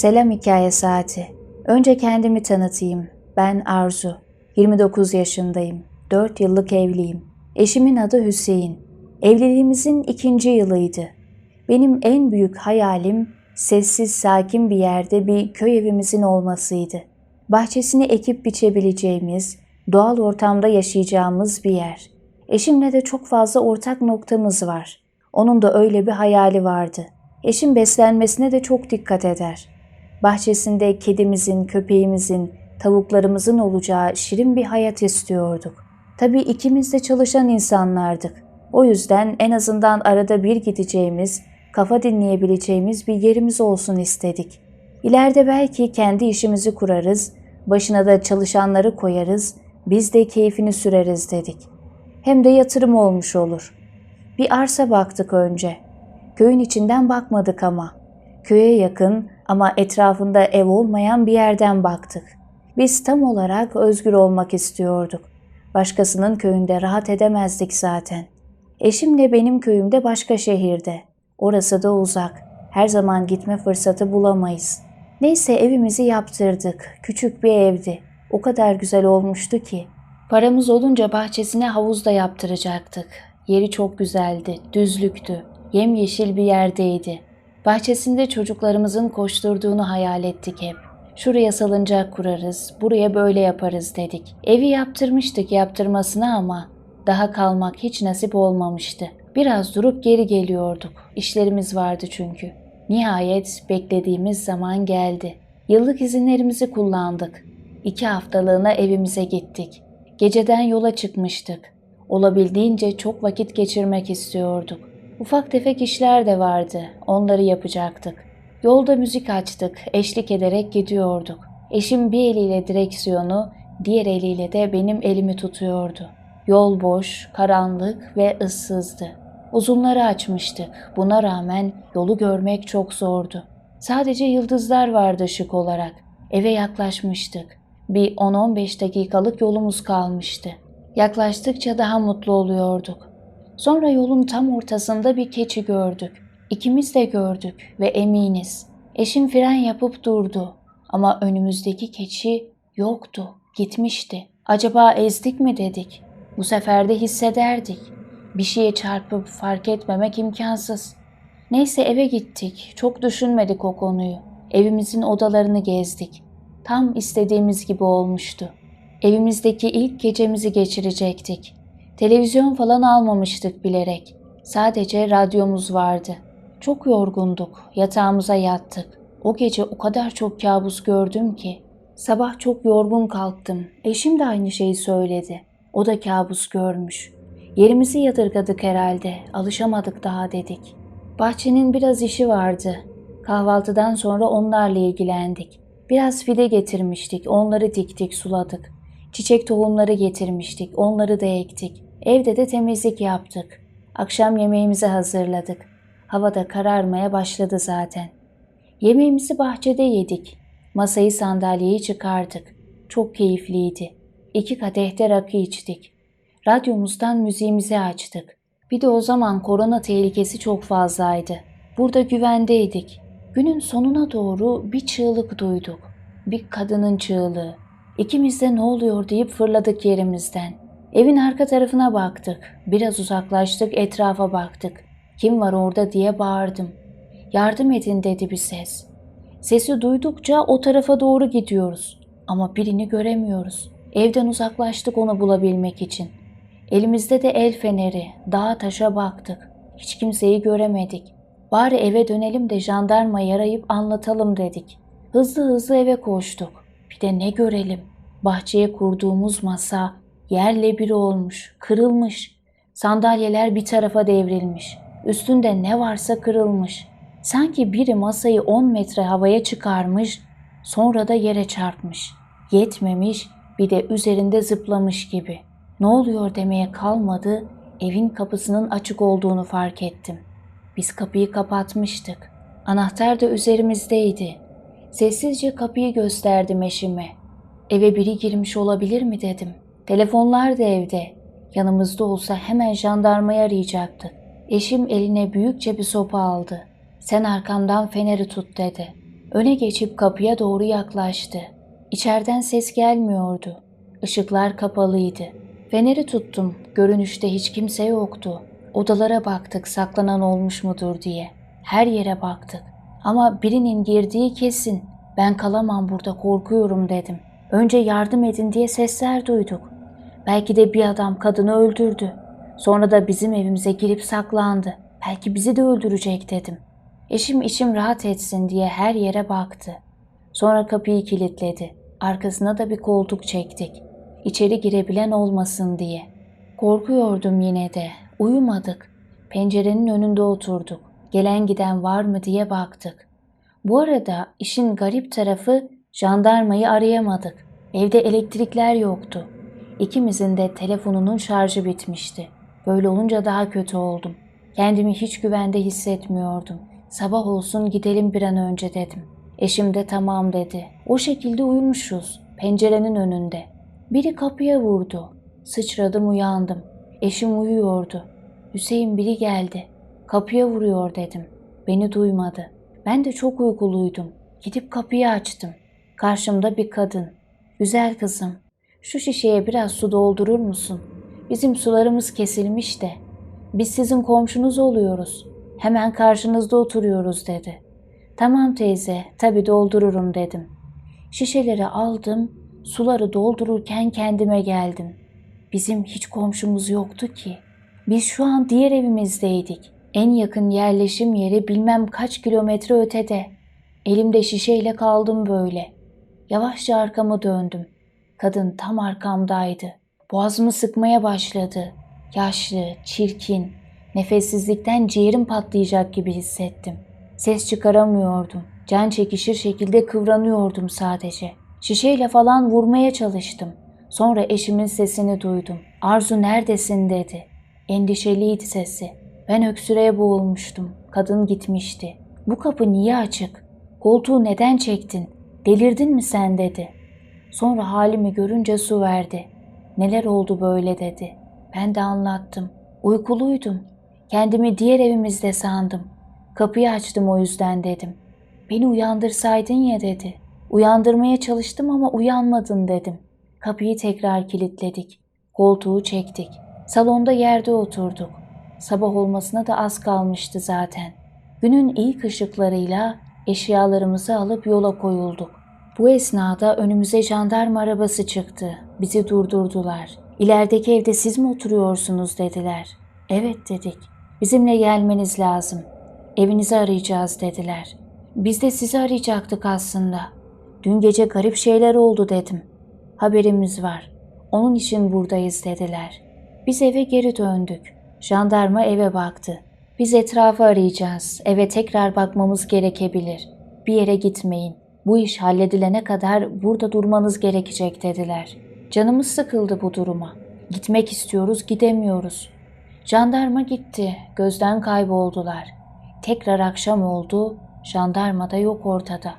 Selam Hikaye Saati. Önce kendimi tanıtayım. Ben Arzu. 29 yaşındayım. 4 yıllık evliyim. Eşimin adı Hüseyin. Evliliğimizin ikinci yılıydı. Benim en büyük hayalim sessiz, sakin bir yerde bir köy evimizin olmasıydı. Bahçesini ekip biçebileceğimiz, doğal ortamda yaşayacağımız bir yer. Eşimle de çok fazla ortak noktamız var. Onun da öyle bir hayali vardı. Eşim beslenmesine de çok dikkat eder. Bahçesinde kedimizin, köpeğimizin, tavuklarımızın olacağı şirin bir hayat istiyorduk. Tabii ikimiz de çalışan insanlardık. O yüzden en azından arada bir gideceğimiz, kafa dinleyebileceğimiz bir yerimiz olsun istedik. İleride belki kendi işimizi kurarız, başına da çalışanları koyarız, biz de keyfini süreriz dedik. Hem de yatırım olmuş olur. Bir arsa baktık önce. Köyün içinden bakmadık ama. Köye yakın ama etrafında ev olmayan bir yerden baktık. Biz tam olarak özgür olmak istiyorduk. Başkasının köyünde rahat edemezdik zaten. Eşimle benim köyümde başka şehirde. Orası da uzak. Her zaman gitme fırsatı bulamayız. Neyse evimizi yaptırdık. Küçük bir evdi. O kadar güzel olmuştu ki. Paramız olunca bahçesine havuz da yaptıracaktık. Yeri çok güzeldi, düzlüktü. Yemyeşil bir yerdeydi. Bahçesinde çocuklarımızın koşturduğunu hayal ettik hep. Şuraya salıncak kurarız, buraya böyle yaparız dedik. Evi yaptırmıştık yaptırmasına ama daha kalmak hiç nasip olmamıştı. Biraz durup geri geliyorduk. İşlerimiz vardı çünkü. Nihayet beklediğimiz zaman geldi. Yıllık izinlerimizi kullandık. İki haftalığına evimize gittik. Geceden yola çıkmıştık. Olabildiğince çok vakit geçirmek istiyorduk. Ufak tefek işler de vardı. Onları yapacaktık. Yolda müzik açtık. Eşlik ederek gidiyorduk. Eşim bir eliyle direksiyonu, diğer eliyle de benim elimi tutuyordu. Yol boş, karanlık ve ıssızdı. Uzunları açmıştık. Buna rağmen yolu görmek çok zordu. Sadece yıldızlar vardı ışık olarak. Eve yaklaşmıştık. Bir 10-15 dakikalık yolumuz kalmıştı. Yaklaştıkça daha mutlu oluyorduk. Sonra yolun tam ortasında bir keçi gördük. İkimiz de gördük ve eminiz. Eşim fren yapıp durdu ama önümüzdeki keçi yoktu, gitmişti. Acaba ezdik mi dedik. Bu sefer de hissederdik. Bir şeye çarpıp fark etmemek imkansız. Neyse eve gittik. Çok düşünmedik o konuyu. Evimizin odalarını gezdik. Tam istediğimiz gibi olmuştu. Evimizdeki ilk gecemizi geçirecektik. Televizyon falan almamıştık bilerek. Sadece radyomuz vardı. Çok yorgunduk. Yatağımıza yattık. O gece o kadar çok kabus gördüm ki. Sabah çok yorgun kalktım. Eşim de aynı şeyi söyledi. O da kabus görmüş. Yerimizi yadırgadık herhalde. Alışamadık daha dedik. Bahçenin biraz işi vardı. Kahvaltıdan sonra onlarla ilgilendik. Biraz fide getirmiştik. Onları diktik, suladık. Çiçek tohumları getirmiştik. Onları da ektik. Evde de temizlik yaptık. Akşam yemeğimizi hazırladık. Hava da kararmaya başladı zaten. Yemeğimizi bahçede yedik. Masayı sandalyeyi çıkardık. Çok keyifliydi. İki kadehte rakı içtik. Radyomuzdan müziğimizi açtık. Bir de o zaman korona tehlikesi çok fazlaydı. Burada güvendeydik. Günün sonuna doğru bir çığlık duyduk. Bir kadının çığlığı. İkimiz de ne oluyor deyip fırladık yerimizden. Evin arka tarafına baktık. Biraz uzaklaştık, etrafa baktık. Kim var orada diye bağırdım. Yardım edin dedi bir ses. Sesi duydukça o tarafa doğru gidiyoruz. Ama birini göremiyoruz. Evden uzaklaştık onu bulabilmek için. Elimizde de el feneri, dağa taşa baktık. Hiç kimseyi göremedik. Bari eve dönelim de jandarmayı arayıp anlatalım dedik. Hızlı hızlı eve koştuk. Bir de ne görelim? Bahçeye kurduğumuz masa yerle bir olmuş, kırılmış. Sandalyeler bir tarafa devrilmiş. Üstünde ne varsa kırılmış. Sanki biri masayı 10 metre havaya çıkarmış, sonra da yere çarpmış. Yetmemiş, bir de üzerinde zıplamış gibi. Ne oluyor demeye kalmadı, evin kapısının açık olduğunu fark ettim. Biz kapıyı kapatmıştık. Anahtar da üzerimizdeydi. Sessizce kapıyı gösterdim eşime. Eve biri girmiş olabilir mi dedim. Telefonlar da evde. Yanımızda olsa hemen jandarmayı arayacaktık. Eşim eline büyükçe bir sopa aldı. Sen arkamdan feneri tut dedi. Öne geçip kapıya doğru yaklaştı. İçeriden ses gelmiyordu. Işıklar kapalıydı. Feneri tuttum. Görünüşte hiç kimse yoktu. Odalara baktık saklanan olmuş mudur diye. Her yere baktık. Ama birinin girdiği kesin. Ben kalamam burada korkuyorum dedim. Önce yardım edin diye sesler duyduk. Belki de bir adam kadını öldürdü. Sonra da bizim evimize girip saklandı. Belki bizi de öldürecek dedim. Eşim içim rahat etsin diye her yere baktı. Sonra kapıyı kilitledi. Arkasına da bir koltuk çektik. İçeri girebilen olmasın diye. Korkuyordum yine de. Uyumadık. Pencerenin önünde oturduk. Gelen giden var mı diye baktık. Bu arada işin garip tarafı jandarmayı arayamadık. Evde elektrikler yoktu. İkimizin de telefonunun şarjı bitmişti. Böyle olunca daha kötü oldum. Kendimi hiç güvende hissetmiyordum. Sabah olsun gidelim bir an önce dedim. Eşim de tamam dedi. O şekilde uyumuşuz. Pencerenin önünde. Biri kapıya vurdu. Sıçradım uyandım. Eşim uyuyordu. Hüseyin biri geldi. Kapıya vuruyor dedim. Beni duymadı. Ben de çok uykuluydum. Gidip kapıyı açtım. Karşımda bir kadın. Güzel kızım, şu şişeye biraz su doldurur musun? Bizim sularımız kesilmiş de. Biz sizin komşunuz oluyoruz. Hemen karşınızda oturuyoruz dedi. Tamam teyze, tabii doldururum dedim. Şişeleri aldım, suları doldururken kendime geldim. Bizim hiç komşumuz yoktu ki. Biz şu an diğer evimizdeydik. En yakın yerleşim yeri bilmem kaç kilometre ötede. Elimde şişeyle kaldım böyle. Yavaşça arkama döndüm. Kadın tam arkamdaydı. Boğazımı sıkmaya başladı. Yaşlı, çirkin, nefessizlikten ciğerim patlayacak gibi hissettim. Ses çıkaramıyordum. Can çekişir şekilde kıvranıyordum sadece. Şişeyle falan vurmaya çalıştım. Sonra eşimin sesini duydum. Arzu neredesin dedi. Endişeliydi sesi. Ben öksürüğe boğulmuştum. Kadın gitmişti. Bu kapı niye açık? Koltuğu neden çektin? Delirdin mi sen dedi. Sonra halimi görünce su verdi. Neler oldu böyle dedi. Ben de anlattım. Uykuluydum. Kendimi diğer evimizde sandım. Kapıyı açtım o yüzden dedim. Beni uyandırsaydın ya dedi. Uyandırmaya çalıştım ama uyanmadın dedim. Kapıyı tekrar kilitledik. Koltuğu çektik. Salonda yerde oturduk. Sabah olmasına da az kalmıştı zaten. Günün ilk ışıklarıyla eşyalarımızı alıp yola koyulduk. Bu esnada önümüze jandarma arabası çıktı. Bizi durdurdular. İlerideki evde siz mi oturuyorsunuz dediler. Evet dedik. Bizimle gelmeniz lazım. Evinizi arayacağız dediler. Biz de sizi arayacaktık aslında. Dün gece garip şeyler oldu dedim. Haberimiz var. Onun için buradayız dediler. Biz eve geri döndük. Jandarma eve baktı. Biz etrafı arayacağız. Eve tekrar bakmamız gerekebilir. Bir yere gitmeyin. Bu iş halledilene kadar burada durmanız gerekecek dediler. Canımız sıkıldı bu duruma. Gitmek istiyoruz, gidemiyoruz. Jandarma gitti, gözden kayboldular. Tekrar akşam oldu, jandarma da yok ortada.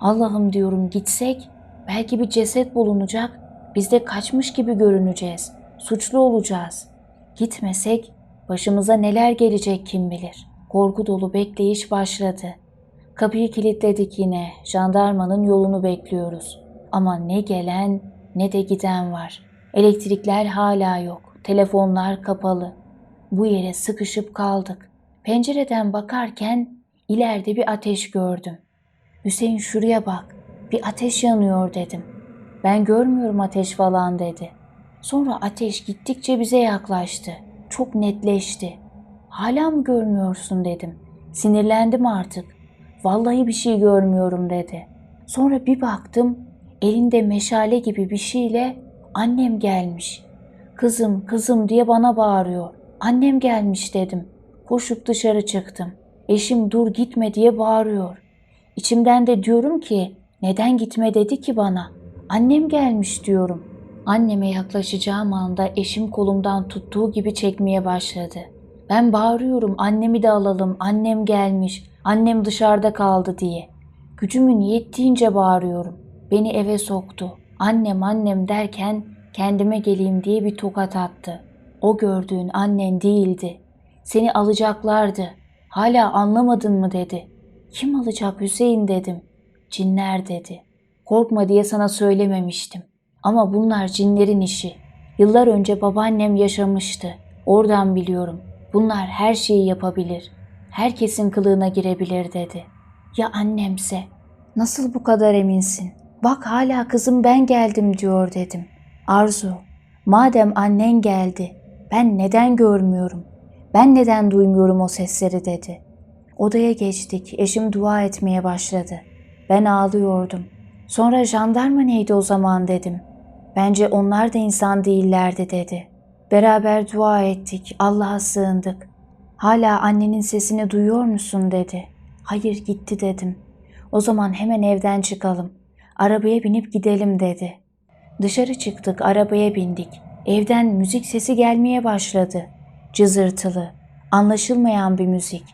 Allah'ım diyorum gitsek, belki bir ceset bulunacak, biz de kaçmış gibi görüneceğiz, suçlu olacağız. Gitmesek başımıza neler gelecek kim bilir. Korku dolu bekleyiş başladı. Kapıyı kilitledik yine. Jandarmanın yolunu bekliyoruz. Ama ne gelen ne de giden var. Elektrikler hala yok. Telefonlar kapalı. Bu yere sıkışıp kaldık. Pencereden bakarken ileride bir ateş gördüm. Hüseyin şuraya bak. Bir ateş yanıyor dedim. Ben görmüyorum ateş falan dedi. Sonra ateş gittikçe bize yaklaştı. Çok netleşti. Hala mı görmüyorsun dedim. Sinirlendim artık. Vallahi bir şey görmüyorum dedi. Sonra bir baktım elinde meşale gibi bir şeyle annem gelmiş. Kızım kızım diye bana bağırıyor. Annem gelmiş dedim. Koşup dışarı çıktım. Eşim dur gitme diye bağırıyor. İçimden de diyorum ki neden gitme dedi ki bana. Annem gelmiş diyorum. Anneme yaklaşacağım anda eşim kolumdan tuttuğu gibi çekmeye başladı. Ben bağırıyorum annemi de alalım annem gelmiş annem dışarıda kaldı diye. Gücümün yettiğince bağırıyorum. Beni eve soktu. Annem annem derken kendime geleyim diye bir tokat attı. O gördüğün annen değildi. Seni alacaklardı. Hala anlamadın mı dedi. Kim alacak Hüseyin dedim. Cinler dedi. Korkma diye sana söylememiştim. Ama bunlar cinlerin işi. Yıllar önce babaannem yaşamıştı. Oradan biliyorum. Bunlar her şeyi yapabilir. Herkesin kılığına girebilir dedi. Ya annemse? Nasıl bu kadar eminsin? Bak hala kızım ben geldim diyor dedim. Arzu, madem annen geldi, ben neden görmüyorum? Ben neden duymuyorum o sesleri dedi. Odaya geçtik, eşim dua etmeye başladı. Ben ağlıyordum. Sonra jandarma neydi o zaman dedim. Bence onlar da insan değillerdi dedi. Beraber dua ettik, Allah'a sığındık. Hala annenin sesini duyuyor musun dedi. Hayır gitti dedim. O zaman hemen evden çıkalım. Arabaya binip gidelim dedi. Dışarı çıktık, arabaya bindik. Evden müzik sesi gelmeye başladı. Cızırtılı, anlaşılmayan bir müzik.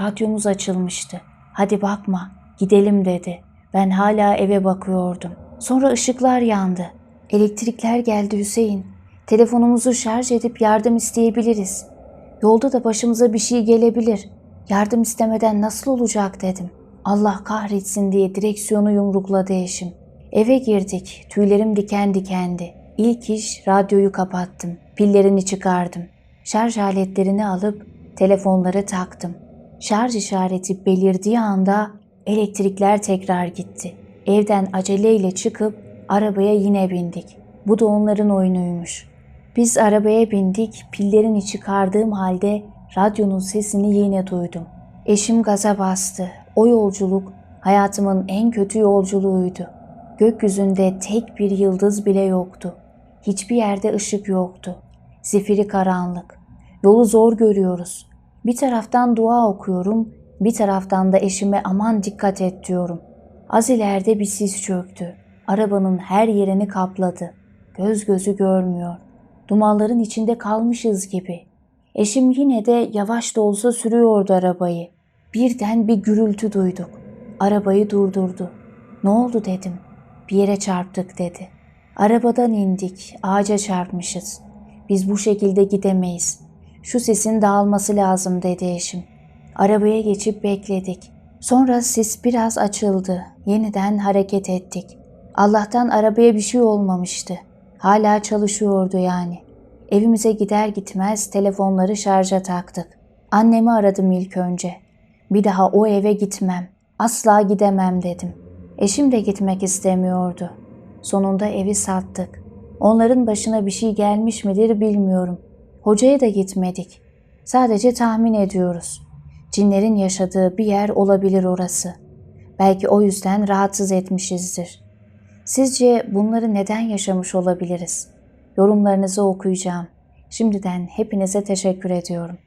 Radyomuz açılmıştı. Hadi bakma, gidelim dedi. Ben hala eve bakıyordum. Sonra ışıklar yandı. Elektrikler geldi Hüseyin. Telefonumuzu şarj edip yardım isteyebiliriz. Yolda da başımıza bir şey gelebilir. Yardım istemeden nasıl olacak dedim. Allah kahretsin diye direksiyonu yumrukladı eşim. Eve girdik. Tüylerim diken dikendi. İlk iş radyoyu kapattım. Pillerini çıkardım. Şarj aletlerini alıp telefonları taktım. Şarj işareti belirdiği anda elektrikler tekrar gitti. Evden aceleyle çıkıp arabaya yine bindik. Bu da onların oyunuymuş. Biz arabaya bindik, pillerini çıkardığım halde radyonun sesini yine duydum. Eşim gaza bastı. O yolculuk hayatımın en kötü yolculuğuydu. Gökyüzünde tek bir yıldız bile yoktu. Hiçbir yerde ışık yoktu. Zifiri karanlık. Yolu zor görüyoruz. Bir taraftan dua okuyorum, bir taraftan da eşime aman dikkat et diyorum. Az ileride bir sis çöktü. Arabanın her yerini kapladı. Göz gözü görmüyor. Dumanların içinde kalmışız gibi. Eşim yine de yavaş da olsa sürüyordu arabayı. Birden bir gürültü duyduk. Arabayı durdurdu. Ne oldu dedim. Bir yere çarptık dedi. Arabadan indik. Ağaca çarpmışız. Biz bu şekilde gidemeyiz. Şu sesin dağılması lazım dedi eşim. Arabaya geçip bekledik. Sonra sis biraz açıldı. Yeniden hareket ettik. Allah'tan arabaya bir şey olmamıştı. Hala çalışıyordu yani. Evimize gider gitmez telefonları şarja taktık. Annemi aradım ilk önce. Bir daha o eve gitmem. Asla gidemem dedim. Eşim de gitmek istemiyordu. Sonunda evi sattık. Onların başına bir şey gelmiş midir bilmiyorum. Hocaya da gitmedik. Sadece tahmin ediyoruz. Cinlerin yaşadığı bir yer olabilir orası. Belki o yüzden rahatsız etmişizdir. Sizce bunları neden yaşamış olabiliriz? Yorumlarınızı okuyacağım. Şimdiden hepinize teşekkür ediyorum.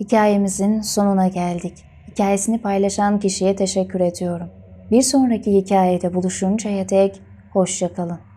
Hikayemizin sonuna geldik. Hikayesini paylaşan kişiye teşekkür ediyorum. Bir sonraki hikayede buluşuncaya dek hoşçakalın.